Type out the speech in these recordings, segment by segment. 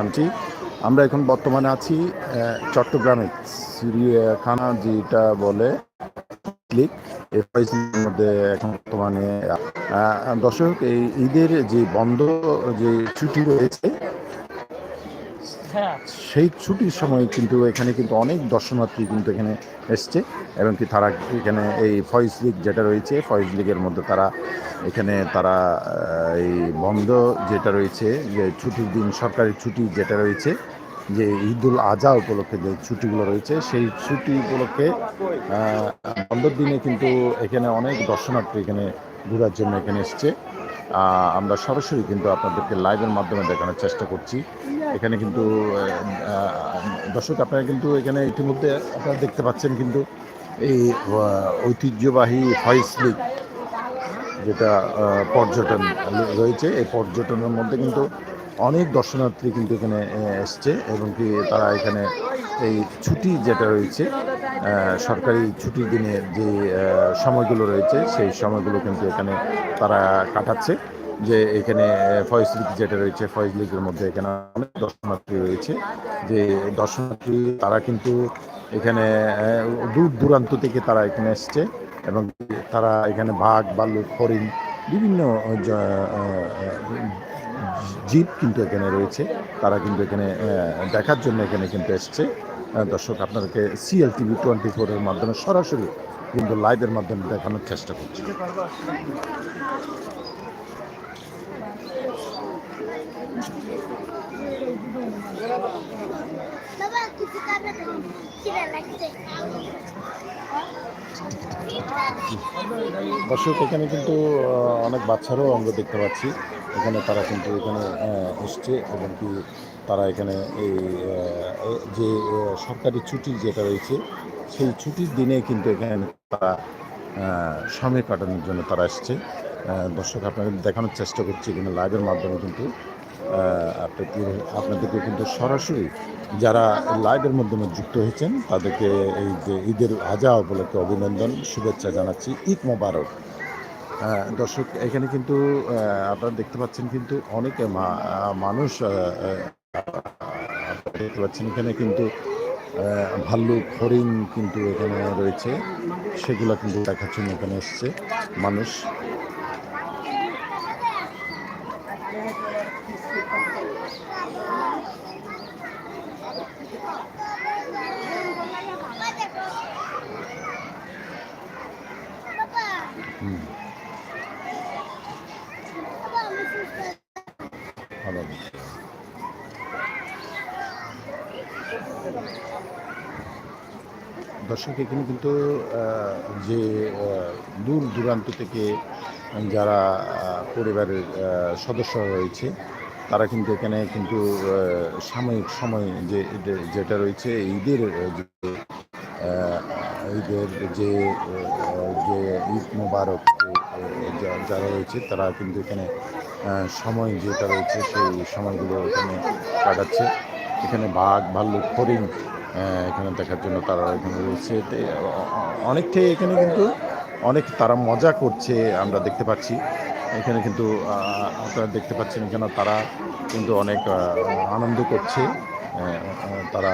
আনছি আমরা এখন বর্তমানে আছি চট্টগ্রামে। সিরিয়াখানা যেটা বলে ক্লিক ফয়সলির মধ্যে এখন বর্তমানে দর্শক, এই ঈদের যে বন্ধ, যে ছুটি রয়েছে সেই ছুটির সময় কিন্তু এখানে কিন্তু অনেক দর্শনার্থী কিন্তু এখানে এসছে। এবং কি তারা এখানে এই ফয়েজ লিগ যেটা রয়েছে, ফয়েজ লিগের মধ্যে তারা এখানে তারা এই বন্ধ যেটা রয়েছে, যে ছুটির দিন, সরকারি ছুটি যেটা রয়েছে, যে ঈদুল আজহা উপলক্ষে যে ছুটিগুলো রয়েছে, সেই ছুটি উপলক্ষে বন্ধের দিনে কিন্তু এখানে অনেক দর্শনার্থী এখানে ঘোরার জন্য এখানে এসছে। আমরা সরাসরি কিন্তু আপনাদেরকে লাইভের মাধ্যমে দেখানোর চেষ্টা করছি। এখানে কিন্তু দর্শক আপনারা কিন্তু এখানে ইতিমধ্যে আপনারা দেখতে পাচ্ছেন কিন্তু এই ঐতিহ্যবাহী ফয়েস লিগ যেটা পর্যটন রয়েছে, এই পর্যটনের মধ্যে কিন্তু অনেক দর্শনার্থী কিন্তু এখানে এসছে এবং কি তারা এখানে এই ছুটি যেটা রয়েছে সরকারি ছুটির দিনে যে সময়গুলো রয়েছে, সেই সময়গুলো কিন্তু এখানে তারা কাটাচ্ছে। যে এখানে ফয়েজ লিগ যেটা রয়েছে ফয়েজ লিগের মধ্যে এখানে অনেক দর্শনার্থী রয়েছে। যে দর্শনার্থী তারা কিন্তু এখানে দূর দূরান্ত থেকে তারা এখানে এসছে এবং তারা এখানে বাঘ ভাল্লুক হরিণ, বিভিন্ন জীব কিন্তু এখানে রয়েছে। তারা কিন্তু এখানে দেখার জন্য এখানে কিন্তু এসছে। দর্শক, আপনাদেরকে সিএল টিভি টোয়েন্টি ফোরের মাধ্যমে সরাসরি কিন্তু লাইভের মাধ্যমে দেখানোর চেষ্টা করছি। দর্শক, এখানে কিন্তু অনেক বাচ্চারও আমরা দেখতে পাচ্ছি। এখানে তারা কিন্তু এখানে এসছে এবং কি তারা এখানে এই যে সরকারি ছুটি যেটা রয়েছে, সেই ছুটির দিনে কিন্তু এখানে তারা সময় কাটানোর জন্য তারা এসছে দর্শক, আপনাদের দেখানোর চেষ্টা করছি এখানে লাইভের মাধ্যমে কিন্তু। আপনাদেরকে কিন্তু সরাসরি যারা লাইভের মাধ্যমে যুক্ত হয়েছেন, তাদেরকে এই যে ঈদের আজহা উপলক্ষে অভিনন্দন, শুভেচ্ছা জানাচ্ছি, ঈদ মোবারক। দর্শক, এখানে কিন্তু আপনারা দেখতে পাচ্ছেন কিন্তু অনেক মানুষ দেখতে পাচ্ছেন এখানে কিন্তু ভাল্লুক, হরিণ কিন্তু এখানে রয়েছে। সেগুলো কিন্তু দেখার জন্য এখানে এসছে মানুষ। দর্শক, এখানে কিন্তু যে দূর দূরান্ত থেকে যারা পরিবারের সদস্য রয়েছে, তারা কিন্তু এখানে কিন্তু সাময়িক সময় যে যেটা রয়েছে, ঈদের যে ঈদের যে যে ঈদ মোবারক যারা রয়েছে, তারা কিন্তু এখানে সময় যেটা রয়েছে, সেই সময়গুলো এখানে কাটাচ্ছে। এখানে বাঘ, ভাল্লুক, হরিণ এখানে দেখার জন্য তারা এখানে রয়েছে। অনেকটাই এখানে কিন্তু অনেক তারা মজা করছে, আমরা দেখতে পাচ্ছি। এখানে কিন্তু আপনারা দেখতে পাচ্ছেন এখানে তারা কিন্তু অনেক আনন্দ করছে। তারা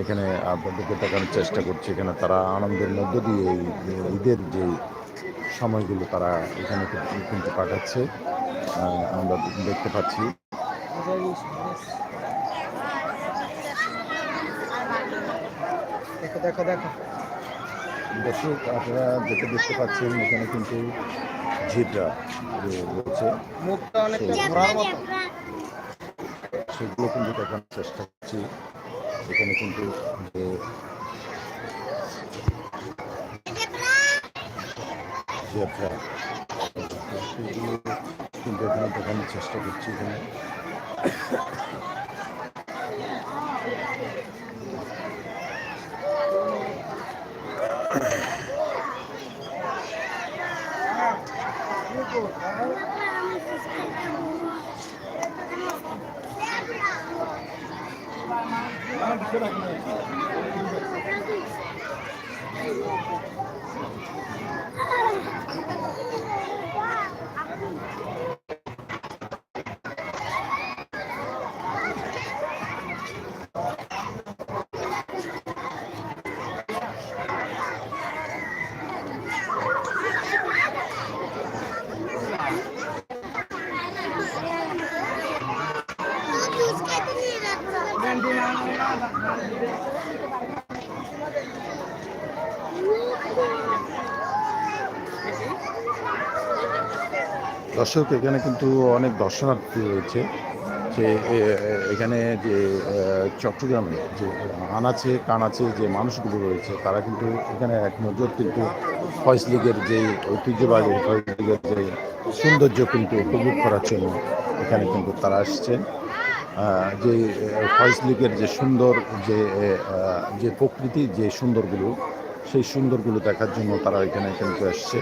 এখানে আপনাদেরকে দেখানোর চেষ্টা করছে। এখানে তারা আনন্দের মধ্য দিয়ে এই ঈদের যে সময়গুলো তারা এখানে কিন্তু- কাটাচ্ছে। আমরা দেখতে পাচ্ছি। দেখো দেখো দেখো। দর্শক আপনারা যেটা দেখতে পাচ্ছেন এখানে কিন্তু জিব্রা রয়েছে মুখটা অনেকটা ঘোরার মতো। সেগুলো কিন্তু দেখানোর চেষ্টা করছি। এখানে কিন্তু যে জেব্রা সেগুলো কিন্তু এখানে দেখানোর চেষ্টা করছি এখানে। বাবা আমি সুস্থ দর্শক, এখানে কিন্তু অনেক দর্শনার্থী রয়েছে। যে এখানে যে চট্টগ্রামে যে, আনাচে, কানাচে যে মানুষগুলো রয়েছে, তারা কিন্তু এখানে এক নজর কিন্তু ফয়েজ লীগের যে ঐতিহ্যবাহী ফয়েজ লীগের যে সৌন্দর্য কিন্তু উপভোগ করার জন্য এখানে কিন্তু তারা আসছেন। যে ফয়েজ লীগের যে সুন্দর যে যে প্রকৃতি, যে সুন্দরগুলো, সেই সুন্দরগুলো দেখার জন্য তারা এখানে কিন্তু আসছে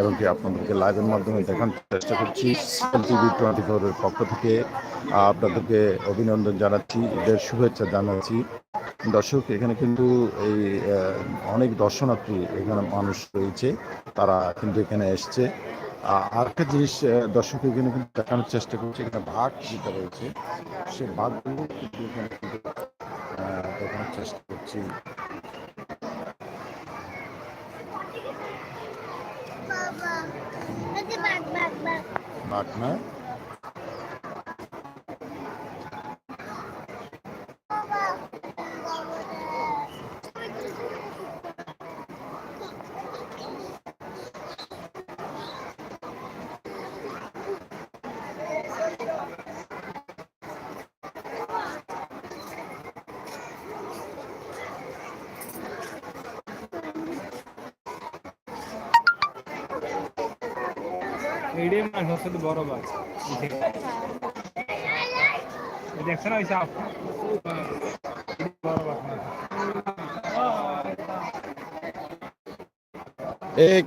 এবং কি আপনাদেরকে লাইভের মাধ্যমে দেখানোর চেষ্টা করছি। টিভি টোয়েন্টি ফোরের পক্ষ থেকে আপনাদেরকে অভিনন্দন জানাচ্ছি, ঈদের শুভেচ্ছা জানাচ্ছি। দর্শক, এখানে কিন্তু এই অনেক দর্শনার্থী এখানে মানুষ রয়েছে, তারা কিন্তু এখানে এসছে। আরেকটা জিনিস দর্শক এখানে কিন্তু দেখানোর চেষ্টা করছে এখানে ভাগ যেটা রয়েছে সে ভাগগুলো কিন্তু এখানে কিন্তু দেখানোর চেষ্টা করছি। বাঘ না? মিডিয়াম মাছ হচ্ছে তো বড় মাছ। দেখছ না ওই সাপ? বড় মাছ এক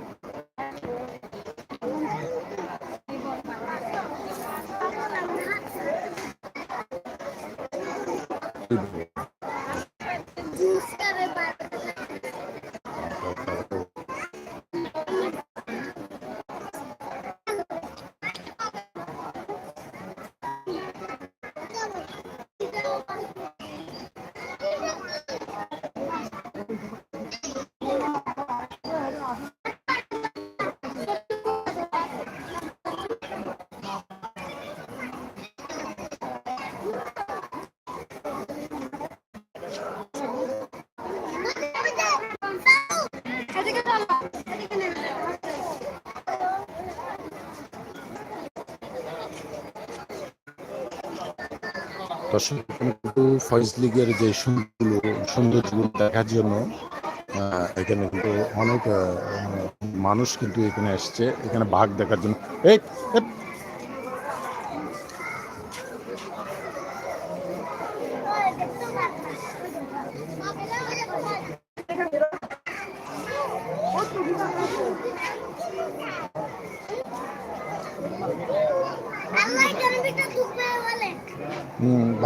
কিন্তু ফয়েজ লীগের যে সুন্দরগুলো সৌন্দর্যগুলো দেখার জন্য এখানে কিন্তু অনেক মানুষ কিন্তু এখানে এসছে, এখানে বাঘ দেখার জন্য। এই।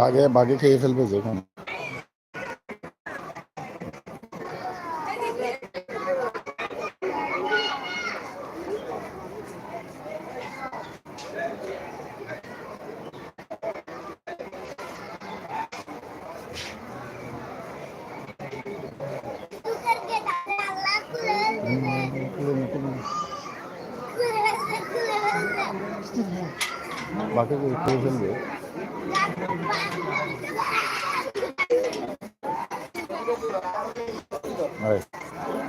হুম, বাঘে বাঘে খেয়ে ফেলবে যেখানে ঢুকের গেট আল্লাহ খুলে দিবে খুলে ফেলছে খুলে ফেলছে বাঘে খেয়ে ফেলবে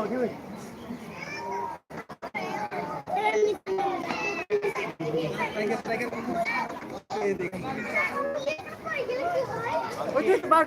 লাগছে বাঘ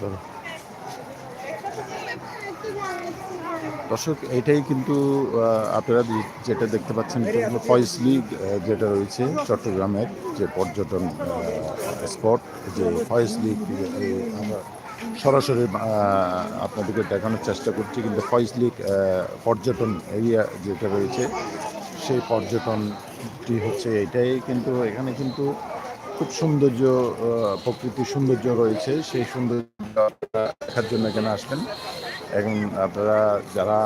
Voilà. দর্শক এটাই কিন্তু আপনারা যেটা দেখতে পাচ্ছেন লিগ যেটা রয়েছে চট্টগ্রামের যে পর্যটন স্পট, যে ফয়েজ লিগ আমরা সরাসরি আপনাদেরকে দেখানোর চেষ্টা করছি। কিন্তু ফয়েজ লিগ পর্যটন এরিয়া যেটা রয়েছে, সেই পর্যটনটি হচ্ছে এটাই কিন্তু এখানে কিন্তু খুব সৌন্দর্য প্রকৃতির সৌন্দর্য রয়েছে। সেই সৌন্দর্য দেখার জন্য এখানে আসবেন। এখন আপনারা যারা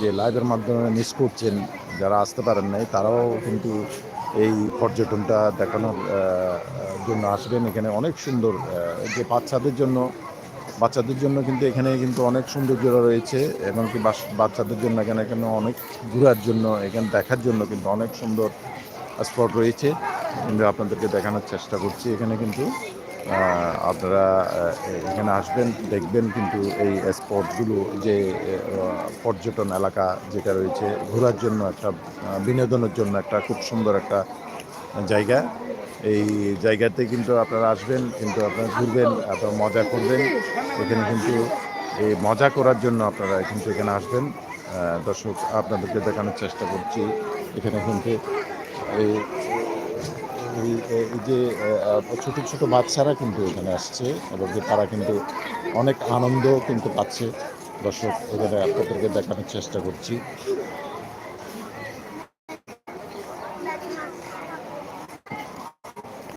যে লাইভের মাধ্যমে মিস করছেন, যারা আসতে পারেন নাই, তারাও কিন্তু এই পর্যটনটা দেখানোর জন্য আসবেন। এখানে অনেক সুন্দর যে বাচ্চাদের জন্য বাচ্চাদের জন্য কিন্তু এখানে কিন্তু অনেক সৌন্দর্য রয়েছে এবং কি বাচ্চাদের জন্য এখানে এখানে অনেক ঘোরার জন্য, এখানে দেখার জন্য কিন্তু অনেক সুন্দর স্পট রয়েছে। কিন্তু আপনাদেরকে দেখানোর চেষ্টা করছি। এখানে কিন্তু আপনারা এখানে আসবেন, দেখবেন কিন্তু এই স্পটগুলো যে পর্যটন এলাকা যেটা রয়েছে, ঘোরার জন্য একটা বিনোদনের জন্য একটা খুব সুন্দর একটা জায়গা। এই জায়গাতে কিন্তু আপনারা আসবেন, কিন্তু আপনারা ঘুরবেন, আপনারা মজা করবেন। এখানে কিন্তু এই মজা করার জন্য আপনারা কিন্তু এখানে আসবেন। দর্শক, আপনাদেরকে দেখানোর চেষ্টা করছি। এখানে কিন্তু এই এই যে ছোটো, ছোট বাচ্চারা কিন্তু এখানে আসছে এবং যে তারা কিন্তু অনেক আনন্দ কিন্তু পাচ্ছে। দর্শক, এখানে আপনাদেরকে দেখানোর চেষ্টা করছি।